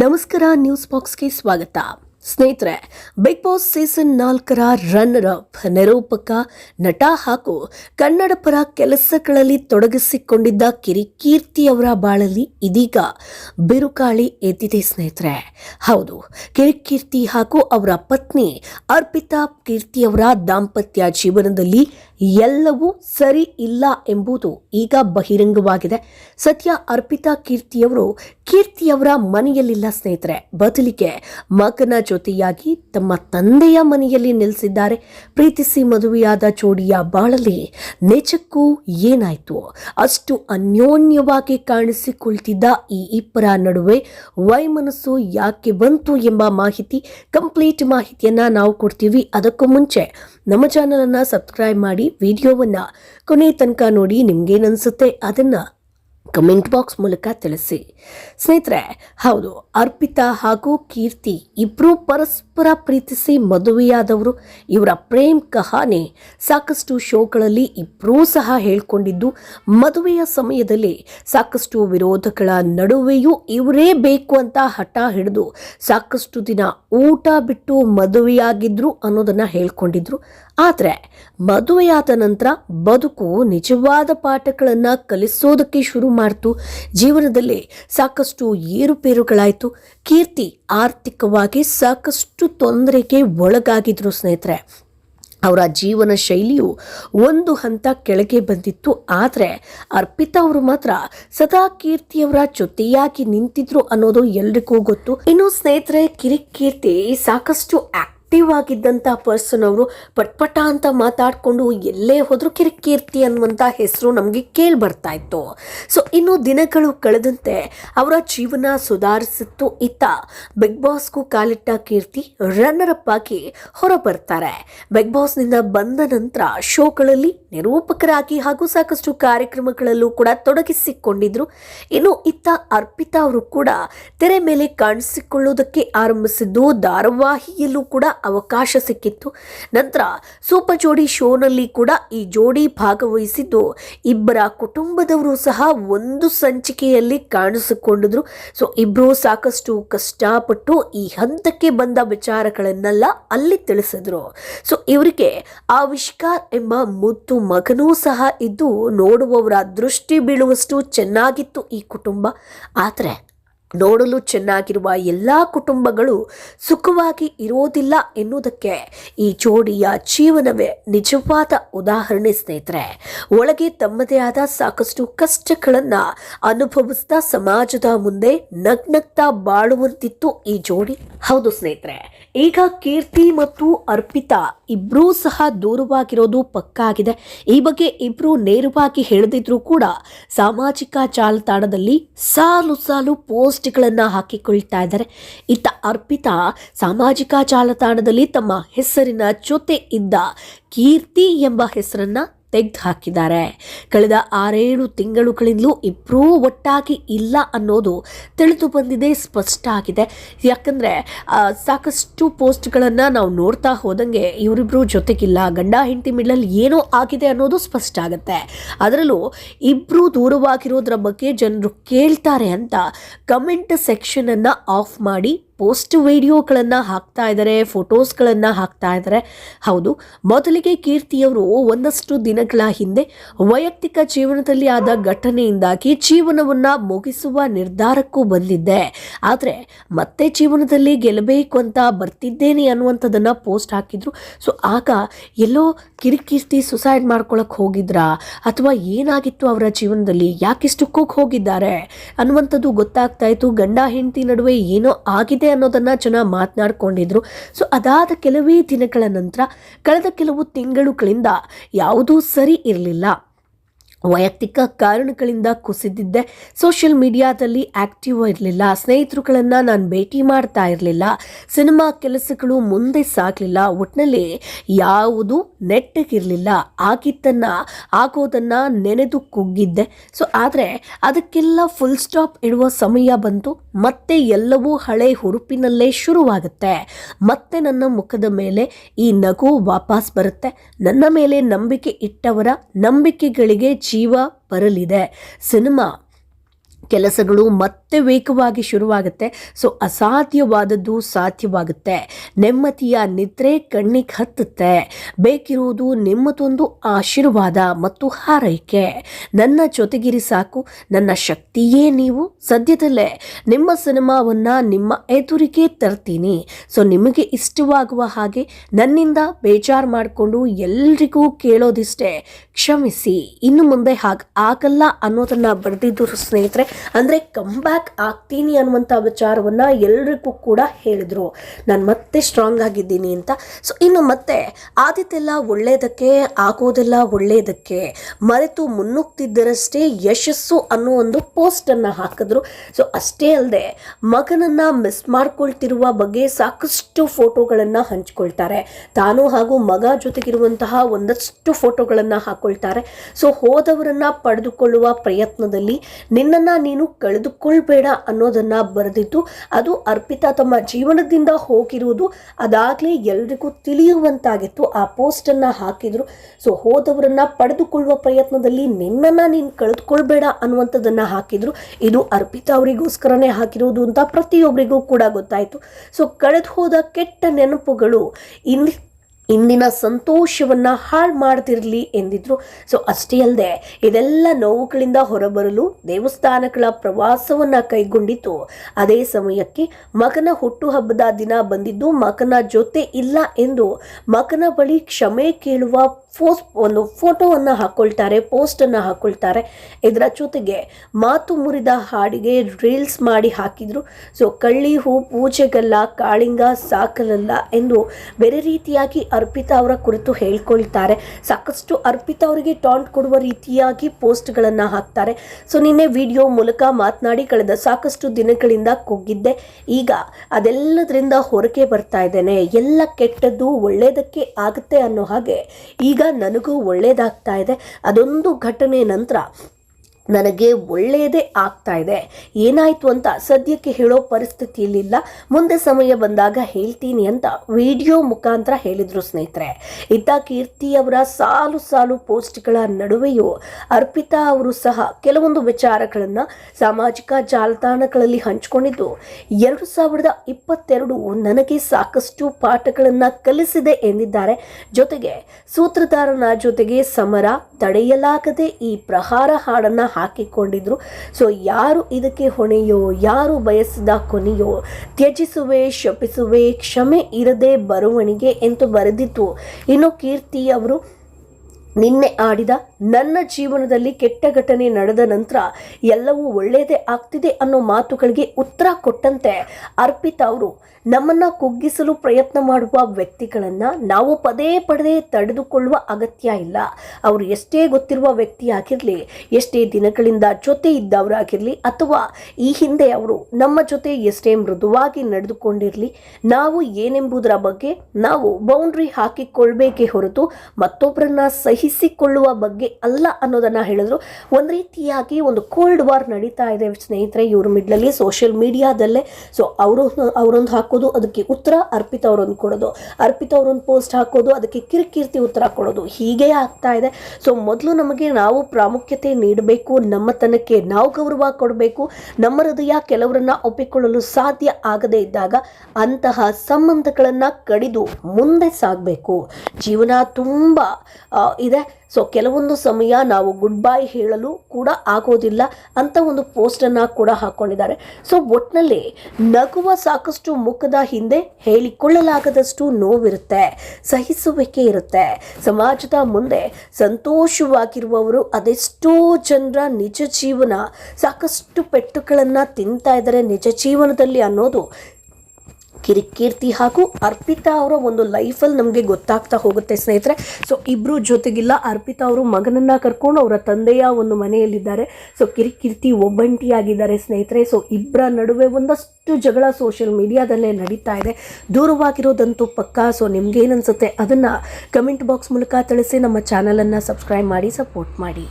ನಮಸ್ಕಾರ, ನ್ಯೂಸ್ ಬಾಕ್ಸ್ಗೆ ಸ್ವಾಗತ. ಸ್ನೇಹಿತರೆ ಬಿಗ್ ಬಾಸ್ ಸೀಸನ್ ನಾಲ್ಕರ ರನ್ನರ್ ಅಪ್ ನಿರೂಪಕ ನಟ ಹಾಗೂ ಕನ್ನಡ ಪರ ಕೆಲಸಗಳಲ್ಲಿ ತೊಡಗಿಸಿಕೊಂಡಿದ್ದ ಕಿರಿಕೀರ್ತಿ ಅವರ ಬಾಳಲ್ಲಿ ಇದೀಗ ಬಿರುಕಾಳಿ ಎದ್ದಿದೆ ಸ್ನೇಹಿತರೆ. ಹೌದು ಕಿರಿಕೀರ್ತಿ ಹಾಗೂ ಅವರ ಪತ್ನಿ ಅರ್ಪಿತಾ ಕೀರ್ತಿಯವರ ದಾಂಪತ್ಯ ಜೀವನದಲ್ಲಿ ಎಲ್ಲವೂ ಸರಿ ಇಲ್ಲ ಎಂಬುದು ಈಗ ಬಹಿರಂಗವಾಗಿದೆ. ಸತ್ಯ ಅರ್ಪಿತಾ ಕೀರ್ತಿಯವರು ಕೀರ್ತಿಯವರ ಮನೆಯಲ್ಲಿಲ್ಲ ಸ್ನೇಹಿತರೆ. ಬದಲಿಗೆ ಮಗನ ಜೊತೆಯಾಗಿ ತಮ್ಮ ತಂದೆಯ ಮನೆಯಲ್ಲಿ ನಿಲ್ಲಿಸಿದ್ದಾರೆ ಪ್ರೀತಿಸಿ ಮದುವೆಯಾದ ಜೋಡಿಯ ಬಾಳಲಿ ನಿಜಕ್ಕೂ ಏನಾಯಿತು? ಅಷ್ಟು ಅನ್ಯೋನ್ಯವಾಗಿ ಕಾಣಿಸಿಕೊಳ್ತಿದ್ದ ಈ ಇಬ್ಬರ ನಡುವೆ ವೈಮನಸ್ಸು ಯಾಕೆ ಬಂತು ಎಂಬ ಮಾಹಿತಿ, ಕಂಪ್ಲೀಟ್ ಮಾಹಿತಿಯನ್ನ ನಾವು ಕೊಡ್ತೀವಿ. ಅದಕ್ಕೂ ಮುಂಚೆ ನಮ್ಮ ಚಾನಲನ್ನು ಸಬ್ಸ್ಕ್ರೈಬ್ ಮಾಡಿ ವಿಡಿಯೋವನ್ನು ಕೊನೆ ತನಕ ನೋಡಿ ನಿಮ್ಗೇನನ್ಸುತ್ತೆ ಅದನ್ನು ಕಮೆಂಟ್ ಬಾಕ್ಸ್ ಮೂಲಕ ತಿಳಿಸಿ. ಸ್ನೇಹಿತರೆ, ಹೌದು, ಅರ್ಪಿತಾ ಹಾಗೂ ಕೀರ್ತಿ ಇಬ್ಬರು ಪರಸ್ಪರ ಪ್ರೀತಿಸಿ ಮದುವೆಯಾದವರು ಇವರ ಪ್ರೇಮ್ ಕಹಾನೆ. ಸಾಕಷ್ಟು ಶೋಗಳಲ್ಲಿ ಇಬ್ಬರೂ ಸಹ ಹೇಳ್ಕೊಂಡಿದ್ದು, ಮದುವೆಯ ಸಮಯದಲ್ಲಿ ಸಾಕಷ್ಟು ವಿರೋಧಗಳ ನಡುವೆಯೂ ಇವರೇ ಬೇಕು ಅಂತ ಹಠ ಹಿಡಿದು ಸಾಕಷ್ಟು ದಿನ ಊಟ ಬಿಟ್ಟು ಮದುವೆಯಾಗಿದ್ರು ಅನ್ನೋದನ್ನ ಹೇಳ್ಕೊಂಡಿದ್ರು. ಆದರೆ, ಮದುವೆಯಾದ ನಂತರ ಬದುಕು ನಿಜವಾದ ಪಾಠಗಳನ್ನು ಕಲಿಸೋದಕ್ಕೆ ಶುರು ಮಾಡ್ತು ಜೀವನದಲ್ಲಿ ಸಾಕಷ್ಟು ಏರುಪೇರುಗಳಾಯಿತು. ಕೀರ್ತಿ ಆರ್ಥಿಕವಾಗಿ ಸಾಕಷ್ಟು ತೊಂದರೆಗೆ ಒಳಗಾಗಿದ್ರು ಸ್ನೇಹಿತರೆ. ಅವರ ಜೀವನ ಶೈಲಿಯು ಒಂದು ಹಂತ ಕೆಳಗೆ ಬಂದಿತ್ತು. ಆದರೆ ಅರ್ಪಿತಾ ಅವರು ಮಾತ್ರ ಸದಾ ಕೀರ್ತಿಯವರ ಜೊತೆಯಾಗಿ ನಿಂತಿದ್ರು ಅನ್ನೋದು ಎಲ್ರಿಗೂ ಗೊತ್ತು. ಇನ್ನು ಸ್ನೇಹಿತರೆ, ಕಿರಿಕೀರ್ತಿ ಸಾಕಷ್ಟು ಆಕ್ಟಿವ್ ಆಗಿದ್ದಂಥ ಪರ್ಸನ್ ಅವರು ಪಟ್ಪಟ ಅಂತ ಮಾತಾಡಿಕೊಂಡು ಎಲ್ಲೇ ಹೋದರೂ ಕಿರಿಕೀರ್ತಿ ಅನ್ನುವಂಥ ಹೆಸರು ನಮಗೆ ಕೇಳಿ ಬರ್ತಾ ಇತ್ತು. ಸೊ ಇನ್ನು ದಿನಗಳು ಕಳೆದಂತೆ ಅವರ ಜೀವನ ಸುಧಾರಿಸಿತ್ತು. ಇತ್ತ ಬಿಗ್ ಬಾಸ್ಗೂ ಕಾಲಿಟ್ಟ ಕೀರ್ತಿ ರನ್ನರ್ ಅಪ್ ಆಗಿ ಹೊರ ಬರ್ತಾರೆ ಬಿಗ್ ಬಾಸ್ನಿಂದ ಬಂದ ನಂತರ ಶೋಗಳಲ್ಲಿ ನಿರೂಪಕರಾಗಿ ಹಾಗೂ ಸಾಕಷ್ಟು ಕಾರ್ಯಕ್ರಮಗಳಲ್ಲೂ ಕೂಡ ತೊಡಗಿಸಿಕೊಂಡಿದ್ರು. ಇನ್ನು ಇತ್ತ ಅರ್ಪಿತಾ ಅವರು ಕೂಡ ತೆರೆ ಮೇಲೆ ಕಾಣಿಸಿಕೊಳ್ಳುವುದಕ್ಕೆ ಆರಂಭಿಸಿದ್ದು ಧಾರಾವಾಹಿಯಲ್ಲೂ ಕೂಡ ಅವಕಾಶ ಸಿಕ್ಕಿತ್ತು. ನಂತರ ಸೂಪರ್ ಜೋಡಿ ಶೋನಲ್ಲಿ ಕೂಡ ಈ ಜೋಡಿ ಭಾಗವಹಿಸಿದ್ದು, ಇಬ್ಬರ ಕುಟುಂಬದವರು ಸಹ ಒಂದು ಸಂಚಿಕೆಯಲ್ಲಿ ಕಾಣಿಸಿಕೊಂಡಿದ್ರು. ಸೊ ಇಬ್ಬರು ಸಾಕಷ್ಟು ಕಷ್ಟಪಟ್ಟು ಈ ಹಂತಕ್ಕೆ ಬಂದ ವಿಚಾರಗಳನ್ನೆಲ್ಲ ಅಲ್ಲಿ ತಿಳಿಸಿದ್ರು. ಸೊ, ಇವರಿಗೆ ಆವಿಷ್ಕಾರ್ ಎಂಬ ಮುತ್ತು ಮಗನೂ ಸಹ ಇದ್ದು, ನೋಡುವವರ ದೃಷ್ಟಿ ಬೀಳುವಷ್ಟು ಚೆನ್ನಾಗಿತ್ತು ಈ ಕುಟುಂಬ. ಆದರೆ ನೋಡಲು ಚೆನ್ನಾಗಿರುವ ಎಲ್ಲ ಕುಟುಂಬಗಳು ಸುಖವಾಗಿ ಇರೋದಿಲ್ಲ ಎನ್ನುವುದಕ್ಕೆ ಈ ಜೋಡಿಯ ಜೀವನವೇ ನಿಜವಾದ ಉದಾಹರಣೆ ಸ್ನೇಹಿತರೆ. ಒಳಗೆ ತಮ್ಮದೇ ಆದ ಸಾಕಷ್ಟು ಕಷ್ಟಗಳನ್ನು ಅನುಭವಿಸ್ತಾ ಸಮಾಜದ ಮುಂದೆ ನಗ್ನಗ್ತಾ ಬಾಳುವಂತಿತ್ತು ಈ ಜೋಡಿ. ಹೌದು ಸ್ನೇಹಿತರೆ, ಈಗ ಕೀರ್ತಿ ಮತ್ತು ಅರ್ಪಿತಾ ಇಬ್ಬರೂ ಸಹ ದೂರವಾಗಿರೋದು ಪಕ್ಕಾ ಆಗಿದೆ ಈ ಬಗ್ಗೆ ಇಬ್ಬರು ನೇರವಾಗಿ ಹೇಳದಿದ್ರೂ ಕೂಡ ಸಾಮಾಜಿಕ ಜಾಲತಾಣದಲ್ಲಿ ಸಾಲು ಸಾಲು ಪೋಸ್ಟ್ಗಳನ್ನು ಹಾಕಿಕೊಳ್ತಾ ಇದ್ದಾರೆ. ಇತ್ತ ಅರ್ಪಿತಾ ಸಾಮಾಜಿಕ ಜಾಲತಾಣದಲ್ಲಿ ತಮ್ಮ ಹೆಸರಿನ ಜೊತೆ ಇದ್ದ ಕೀರ್ತಿ ಎಂಬ ಹೆಸರನ್ನ ತೆಗೆದು ಹಾಕಿದ್ದಾರೆ. ಕಳೆದ ಆರೇಳು ತಿಂಗಳುಗಳಿಂದಲೂ ಇಬ್ಬರೂ ಒಟ್ಟಾಗಿ ಇಲ್ಲ ಅನ್ನೋದು ತಿಳಿದು ಬಂದಿದೆ, ಸ್ಪಷ್ಟ ಆಗಿದೆ. ಯಾಕಂದರೆ ಸಾಕಷ್ಟು ಪೋಸ್ಟ್ಗಳನ್ನು ನಾವು ನೋಡ್ತಾ ಹೋದಂಗೆ ಇವರಿಬ್ಬರು ಜೊತೆಗಿಲ್ಲ. ಗಂಡ, ಹೆಂಡತಿ ಮಿಡ್ಲಲ್ಲಿ ಏನೋ ಆಗಿದೆ ಅನ್ನೋದು ಸ್ಪಷ್ಟ ಆಗುತ್ತೆ. ಅದರಲ್ಲೂ ಇಬ್ಬರು ದೂರವಾಗಿರೋದ್ರ ಬಗ್ಗೆ ಜನರು ಕೇಳ್ತಾರೆ ಅಂತ ಕಮೆಂಟ್ ಸೆಕ್ಷನನ್ನು ಆಫ್ ಮಾಡಿ ಪೋಸ್ಟ್ ವಿಡಿಯೋಗಳನ್ನು ಹಾಕ್ತಾ ಇದ್ದಾರೆ ಫೋಟೋಸ್ಗಳನ್ನು ಹಾಕ್ತಾ ಇದ್ದಾರೆ ಹೌದು, ಮೊದಲಿಗೆ ಕೀರ್ತಿಯವರು ಒಂದಷ್ಟು ದಿನಗಳ ಹಿಂದೆ ವೈಯಕ್ತಿಕ ಜೀವನದಲ್ಲಿ ಆದ ಘಟನೆಯಿಂದಾಗಿ ಜೀವನವನ್ನು ಮುಗಿಸುವ ನಿರ್ಧಾರಕ್ಕೂ ಬಂದಿದ್ದೆ. ಆದರೆ ಮತ್ತೆ ಜೀವನದಲ್ಲಿ ಗೆಲ್ಲಬೇಕು ಅಂತ ಬರ್ತಿದ್ದೇನೆ ಅನ್ನುವಂಥದ್ದನ್ನು ಪೋಸ್ಟ್ ಹಾಕಿದ್ರು. ಸೊ, ಆಗ ಎಲ್ಲೋ ಕಿರಿಕೀರ್ತಿ ಸುಸೈಡ್ ಮಾಡ್ಕೊಳಕ್ಕೆ ಹೋಗಿದ್ರಾ? ಅಥವಾ ಏನಾಗಿತ್ತು ಅವರ ಜೀವನದಲ್ಲಿ? ಯಾಕಿಷ್ಟು ಹೋಗಿದ್ದಾರೆ? ಅನ್ನುವಂಥದ್ದು ಗೊತ್ತಾಗ್ತಾ ಇತ್ತು. ಗಂಡ, ಹೆಂಡತಿ ನಡುವೆ ಏನೋ ಆಗಿದೆ ಅನ್ನೋದನ್ನ ಜನ ಮಾತನಾಡ್ಕೊಂಡಿದ್ರು. ಸೊ ಅದಾದ ಕೆಲವೇ ದಿನಗಳ ನಂತರ ಕಳೆದ ಕೆಲವು ತಿಂಗಳುಗಳಿಂದ ಯಾವುದೂ ಸರಿ ಇರಲಿಲ್ಲ. ವೈಯಕ್ತಿಕ ಕಾರಣಗಳಿಂದ ಕುಸಿದಿದ್ದೆ. ಸೋಷಿಯಲ್ ಮೀಡಿಯಾದಲ್ಲಿ ಆಕ್ಟಿವ್ ಇರಲಿಲ್ಲ. ಸ್ನೇಹಿತರುಗಳನ್ನು ನಾನು ಭೇಟಿ ಮಾಡ್ತಾ ಇರಲಿಲ್ಲ. ಸಿನಿಮಾ ಕೆಲಸಗಳು ಮುಂದೆ ಸಾಗಲಿಲ್ಲ. ಒಟ್ಟಿನಲ್ಲಿ ಯಾವುದು ನೆಟ್ಟಗಿರಲಿಲ್ಲ. ಆಗಿದ್ದನ್ನು, ಆಗೋದನ್ನು ನೆನೆದು ಕುಗ್ಗಿದ್ದೆ. ಸೊ ಆದರೆ ಅದಕ್ಕೆಲ್ಲ ಫುಲ್ ಸ್ಟಾಪ್ ಇಡುವ ಸಮಯ ಬಂತು. ಮತ್ತೆ ಎಲ್ಲವೂ ಹಳೆ ಹುರುಪಿನಲ್ಲೇ ಶುರುವಾಗುತ್ತೆ. ಮತ್ತೆ ನನ್ನ ಮುಖದ ಮೇಲೆ ಈ ನಗು ವಾಪಸ್ ಬರುತ್ತೆ. ನನ್ನ ಮೇಲೆ ನಂಬಿಕೆ ಇಟ್ಟವರ ನಂಬಿಕೆಗಳಿಗೆ ಜೀವ ಬರಲಿದೆ. ಸಿನಿಮಾ ಕೆಲಸಗಳು ಮತ್ತೆ ವೇಗವಾಗಿ ಶುರುವಾಗುತ್ತೆ. ಸೊ ಅಸಾಧ್ಯವಾದದ್ದು ಸಾಧ್ಯವಾಗುತ್ತೆ. ನೆಮ್ಮದಿಯ ನಿದ್ರೆ ಕಣ್ಣಿಗೆ ಹತ್ತುತ್ತೆ. ಬೇಕಿರುವುದು ನಿಮ್ಮದೊಂದು ಆಶೀರ್ವಾದ ಮತ್ತು ಹಾರೈಕೆ. ನನ್ನ ಜೊತೆಗಿರಿ ಸಾಕು. ನನ್ನ ಶಕ್ತಿಯೇ ನೀವು ಸದ್ಯದಲ್ಲೇ. ನಿಮ್ಮ ಸಿನಿಮಾವನ್ನು ನಿಮ್ಮ ಎದುರಿಗೆ ತರ್ತೀನಿ. ಸೊ ನಿಮಗೆ ಇಷ್ಟವಾಗುವ ಹಾಗೆ ನನ್ನಿಂದ ಬೇಜಾರು ಮಾಡಿಕೊಂಡು ಎಲ್ರಿಗೂ ಕೇಳೋದಿಷ್ಟೇ. ಕ್ಷಮಿಸಿ. ಇನ್ನು ಮುಂದೆ ಹಾಗೆ ಆಗಲ್ಲ ಅನ್ನೋದನ್ನ ಬರೆದಿದ್ದರು ಸ್ನೇಹಿತರೆ ಅಂದರೆ ಬ್ಯಾಕ್ ಆಗ್ತೀನಿ ಅನ್ನುವಂಥ ವಿಚಾರವನ್ನು ಎಲ್ರಿಗೂ ಕೂಡ ಹೇಳಿದರು. ನಾನು ಮತ್ತೆ ಸ್ಟ್ರಾಂಗ್ ಆಗಿದ್ದೀನಿ ಅಂತ. ಸೊ ಇನ್ನು ಮತ್ತೆ ಆದಿತ್ಯೆಲ್ಲ ಒಳ್ಳೆಯದಕ್ಕೆ ಆಗೋದೆಲ್ಲ ಒಳ್ಳೆಯದಕ್ಕೆ ಮರೆತು ಮುನ್ನುಗ್ತಿದ್ದರಷ್ಟೇ ಯಶಸ್ಸು ಅನ್ನೋ ಒಂದು ಪೋಸ್ಟನ್ನು ಹಾಕಿದ್ರು. ಸೊ ಅಷ್ಟೇ ಅಲ್ಲದೆ ಮಗನನ್ನು ಮಿಸ್ ಮಾಡ್ಕೊಳ್ತಿರುವ ಬಗ್ಗೆ ಸಾಕಷ್ಟು ಫೋಟೋಗಳನ್ನು ಹಂಚ್ಕೊಳ್ತಾರೆ. ತಾನು ಹಾಗೂ ಮಗ ಜೊತೆಗಿರುವಂತಹ ಒಂದಷ್ಟು ಫೋಟೋಗಳನ್ನು ಹಾಕೊಳ್ತಾರೆ. ಸೊ ಹೋದವರನ್ನ ಪಡೆದುಕೊಳ್ಳುವ ಪ್ರಯತ್ನದಲ್ಲಿ ನಿನ್ನನ್ನು ನೀನು ಕಳೆದುಕೊಳ್ಬೇಡ ಅನ್ನೋದನ್ನು ಬರೆದಿತ್ತು ಅದು ಅರ್ಪಿತಾ ತಮ್ಮ ಜೀವನದಿಂದ ಹೋಗಿರುವುದು. ಅದಾಗಲೇ ಎಲ್ರಿಗೂ ತಿಳಿಯುವಂತಾಗಿತ್ತು. ಆ ಪೋಸ್ಟನ್ನು ಹಾಕಿದ್ರು. ಸೊ ಹೋದವರನ್ನ ಪಡೆದುಕೊಳ್ಳುವ ಪ್ರಯತ್ನದಲ್ಲಿ ನಿನ್ನನ್ನು ನೀನು ಕಳೆದುಕೊಳ್ಬೇಡ ಅನ್ನುವಂಥದ್ದನ್ನು ಹಾಕಿದ್ರು. ಇದು ಅರ್ಪಿತಾ ಅವರಿಗೋಸ್ಕರನೇ ಹಾಕಿರುವುದು ಅಂತ ಪ್ರತಿಯೊಬ್ಬರಿಗೂ ಕೂಡ ಗೊತ್ತಾಯಿತು. ಸೊ ಕಳೆದು ಹೋದ ಕೆಟ್ಟ ನೆನಪುಗಳು ಇನ್ನು ಇಂದಿನ ಸಂತೋಷವನ್ನ ಹಾಳು ಮಾಡ್ತಿರಲಿ ಎಂದಿದ್ರು. ಸೊ ಅಷ್ಟೇ ಅಲ್ಲದೆ ಇದೆಲ್ಲ ನೋವುಗಳಿಂದ ಹೊರಬರಲು ದೇವಸ್ಥಾನಗಳ ಪ್ರವಾಸವನ್ನ ಕೈಗೊಂಡಿತು. ಅದೇ ಸಮಯಕ್ಕೆ ಮಗನ ಹುಟ್ಟುಹಬ್ಬದ ದಿನ ಬಂದಿದ್ದು ಮಗನ ಜೊತೆ ಇಲ್ಲ ಎಂದು ಮಗನ ಬಳಿ ಕ್ಷಮೆ ಕೇಳುವ ಫೋಸ್ ಒಂದು ಫೋಟೋವನ್ನು ಹಾಕ್ಕೊಳ್ತಾರೆ ಪೋಸ್ಟನ್ನು ಹಾಕ್ಕೊಳ್ತಾರೆ ಇದರ ಜೊತೆಗೆ ಮಾತು ಮುರಿದ ಹಾಡಿಗೆ ರೀಲ್ಸ್ ಮಾಡಿ ಹಾಕಿದ್ರು. ಸೊ ಕಳ್ಳಿ ಹೂ ಪೂಜೆಗಲ್ಲ, ಕಾಳಿಂಗ ಸಾಕಲಲ್ಲ ಎಂದು ಬೇರೆ ರೀತಿಯಾಗಿ ಅರ್ಪಿತಾ ಅವರ ಕುರಿತು ಹೇಳ್ಕೊಳ್ತಾರೆ. ಸಾಕಷ್ಟು ಅರ್ಪಿತಾ ಅವರಿಗೆ ಟಾಂಟ್ ಕೊಡುವ ರೀತಿಯಾಗಿ ಪೋಸ್ಟ್ಗಳನ್ನು ಹಾಕ್ತಾರೆ. ಸೊ, ನಿನ್ನೆ ವಿಡಿಯೋ ಮೂಲಕ ಮಾತನಾಡಿ ಕಳೆದ ಸಾಕಷ್ಟು ದಿನಗಳಿಂದ ಕುಗ್ಗಿದ್ದೆ. ಈಗ ಅದೆಲ್ಲದರಿಂದ ಹೊರಗೆ ಬರ್ತಾ ಇದ್ದೇನೆ. ಎಲ್ಲ ಕೆಟ್ಟದ್ದು ಒಳ್ಳೆಯದಕ್ಕೆ ಆಗುತ್ತೆ ಅನ್ನೋ ಹಾಗೆ ಈಗ ನನಗೂ ಒಳ್ಳೆಯದಾಗ್ತಾ ಇದೆ. ಅದೊಂದು ಘಟನೆ ನಂತರ ನನಗೆ ಒಳ್ಳೆಯದೇ ಆಗ್ತಾ ಇದೆ. ಏನಾಯಿತು ಅಂತ ಸದ್ಯಕ್ಕೆ ಹೇಳೋ ಪರಿಸ್ಥಿತಿಯಲ್ಲಿಲ್ಲ. ಮುಂದೆ ಸಮಯ ಬಂದಾಗ ಹೇಳ್ತೀನಿ ಅಂತ ವಿಡಿಯೋ ಮುಖಾಂತರ ಹೇಳಿದರು ಸ್ನೇಹಿತರೆ. ಇದ್ದ ಕೀರ್ತಿ ಅವರ ಸಾಲು ಸಾಲು ಪೋಸ್ಟ್ಗಳ ನಡುವೆಯೂ ಅರ್ಪಿತಾ ಅವರು ಸಹ ಕೆಲವೊಂದು ವಿಚಾರಗಳನ್ನು ಸಾಮಾಜಿಕ ಜಾಲತಾಣಗಳಲ್ಲಿ ಹಂಚಿಕೊಂಡಿದ್ದು, ಎರಡು ಸಾವಿರದ ಇಪ್ಪತ್ತೆರಡು ನನಗೆ ಸಾಕಷ್ಟು ಪಾಠಗಳನ್ನು ಕಲಿಸಿದೆ ಎಂದಿದ್ದಾರೆ. ಜೊತೆಗೆ ಸೂತ್ರಧಾರನ ಜೊತೆಗೆ ಸಮರ ತಡೆಯಲಾಗದೆ ಈ ಪ್ರಹಾರ ಹಾಡನ್ನು ಹಾಕಿಕೊಂಡಿದ್ರು. ಸೊ ಯಾರು ಇದಕ್ಕೆ ಹೊಣೆಯೋ, ಯಾರು ಬಯಸಿದ ಕೊನೆಯೋ, ತ್ಯಜಿಸುವೆ, ಶಪಿಸುವೆ, ಕ್ಷಮೆ ಇರದೆ ಬರುವಣಿಗೆ ಎಂದು ಬರೆದಿತ್ತು. ಇನ್ನು ಕೀರ್ತಿ ಅವರು ನಿನ್ನೆ ಆಡಿದ ನನ್ನ ಜೀವನದಲ್ಲಿ ಕೆಟ್ಟ ಘಟನೆ ನಡೆದ ನಂತರ ಎಲ್ಲವೂ ಒಳ್ಳೆಯದೇ ಆಗ್ತಿದೆ ಅನ್ನೋ ಮಾತುಗಳಿಗೆ ಉತ್ತರ ಕೊಟ್ಟಂತೆ ಅರ್ಪಿತ ಅವರು, ನಮ್ಮನ್ನು ಕುಗ್ಗಿಸಲು ಪ್ರಯತ್ನ ಮಾಡುವ ವ್ಯಕ್ತಿಗಳನ್ನು ನಾವು ಪದೇ ಪದೇ ತಡೆದುಕೊಳ್ಳುವ ಅಗತ್ಯ ಇಲ್ಲ. ಅವರು ಎಷ್ಟೇ ಗೊತ್ತಿರುವ ವ್ಯಕ್ತಿಯಾಗಿರಲಿ, ಎಷ್ಟೇ ದಿನಗಳಿಂದ ಜೊತೆ ಇದ್ದವರಾಗಿರಲಿ, ಅಥವಾ ಈ ಹಿಂದೆ ಅವರು ನಮ್ಮ ಜೊತೆ ಎಷ್ಟೇ ಮೃದುವಾಗಿ ನಡೆದುಕೊಂಡಿರಲಿ, ನಾವು ಏನೆಂಬುದರ ಬಗ್ಗೆ ನಾವು ಬೌಂಡ್ರಿ ಹಾಕಿಕೊಳ್ಬೇಕೇ ಹೊರತು ಮತ್ತೊಬ್ಬರನ್ನ ಸಹಿಸಿಕೊಳ್ಳುವ ಬಗ್ಗೆ ಅಲ್ಲ ಅನ್ನೋದನ್ನು ಹೇಳಿದ್ರು. ಒಂದು ರೀತಿಯಾಗಿ ಒಂದು ಕೋಲ್ಡ್ ವಾರ್ ನಡೀತಾ ಇದೆ ಸ್ನೇಹಿತರೆ ಇವ್ರ ಮಿಡ್ಲಲ್ಲಿ ಸೋಷಿಯಲ್ ಮೀಡಿಯಾದಲ್ಲೇ ಸೊ ಅವರು, ಅವರೊಂದು ಹಾಕೋದು, ಅದಕ್ಕೆ ಉತ್ತರ ಅರ್ಪಿತ ಅವರೊಂದು ಕೊಡೋದು. ಅರ್ಪಿತ ಅವರೊಂದು ಪೋಸ್ಟ್ ಹಾಕೋದು, ಅದಕ್ಕೆ ಕಿರಿಕಿರ್ತಿ ಉತ್ತರ ಕೊಡೋದು. ಹೀಗೆ ಆಗ್ತಾ ಇದೆ. ಸೊ ಮೊದಲು ನಮಗೆ ನಾವು ಪ್ರಾಮುಖ್ಯತೆ ನೀಡಬೇಕು, ನಮ್ಮತನಕ್ಕೆ ನಾವು ಗೌರವ ಕೊಡಬೇಕು, ನಮ್ಮ ಹೃದಯ ಕೆಲವರನ್ನ ಒಪ್ಪಿಕೊಳ್ಳಲು ಸಾಧ್ಯ ಆಗದೇ ಇದ್ದಾಗ ಅಂತಹ ಸಂಬಂಧಗಳನ್ನು ಕಡಿದು ಮುಂದೆ ಸಾಗಬೇಕು. ಜೀವನ ತುಂಬ ಇದೆ. ಸೊ ಕೆಲವೊಂದು ಸಮಯ ನಾವು ಗುಡ್ ಬೈ ಹೇಳಲು ಕೂಡ ಆಗೋದಿಲ್ಲ ಅಂತ ಒಂದು ಪೋಸ್ಟನ್ನು ಕೂಡ ಹಾಕ್ಕೊಂಡಿದ್ದಾರೆ ಸೊ ಒಟ್ಟಿನಲ್ಲಿ ನಗುವ ಸಾಕಷ್ಟು ಮುಖದ ಹಿಂದೆ ಹೇಳಿಕೊಳ್ಳಲಾಗದಷ್ಟು ನೋವಿರುತ್ತೆ, ಸಹಿಸುವಿಕೆ ಇರುತ್ತೆ. ಸಮಾಜದ ಮುಂದೆ ಸಂತೋಷವಾಗಿರುವವರು ಅದೆಷ್ಟೋ ಜನರ ನಿಜ ಜೀವನ ಸಾಕಷ್ಟು ಪೆಟ್ಟುಗಳನ್ನು ತಿಂತಾ ಇದ್ದಾರೆ. ನಿಜ ಜೀವನದಲ್ಲಿ ಅನ್ನೋದು ಕಿರಿಕೀರ್ತಿ ಹಾಗೂ ಅರ್ಪಿತಾ ಅವರ ಒಂದು ಲೈಫಲ್ಲಿ ನಮಗೆ ಗೊತ್ತಾಗ್ತಾ ಹೋಗುತ್ತೆ ಸ್ನೇಹಿತರೆ. ಸೊ ಇಬ್ಬರು ಜೊತೆಗಿಲ್ಲ, ಅರ್ಪಿತಾ ಅವರು ಮಗನನ್ನ ಕರ್ಕೊಂಡು ಅವರ ತಂದೆಯ ಒಂದು ಮನೆಯಲ್ಲಿದ್ದಾರೆ. ಸೊ ಕಿರಿಕೀರ್ತಿ ಒಬ್ಬಂಟಿಯಾಗಿದ್ದಾರೆ ಸ್ನೇಹಿತರೆ. ಸೊ ಇಬ್ಬರ ನಡುವೆ ಒಂದಷ್ಟು ಜಗಳ ಸೋಷಿಯಲ್ ಮೀಡಿಯಾದಲ್ಲೇ ನಡೀತಾ ಇದೆ. ದೂರವಾಗಿರೋದಂತೂ ಪಕ್ಕಾ. ಸೊ ನಿಮ್ಗೇನನ್ಸುತ್ತೆ ಅದನ್ನು ಕಮೆಂಟ್ ಬಾಕ್ಸ್ ಮೂಲಕ ತಿಳಿಸಿ, ನಮ್ಮ ಚಾನಲನ್ನು ಸಬ್ಸ್ಕ್ರೈಬ್ ಮಾಡಿ ಸಪೋರ್ಟ್ ಮಾಡಿ.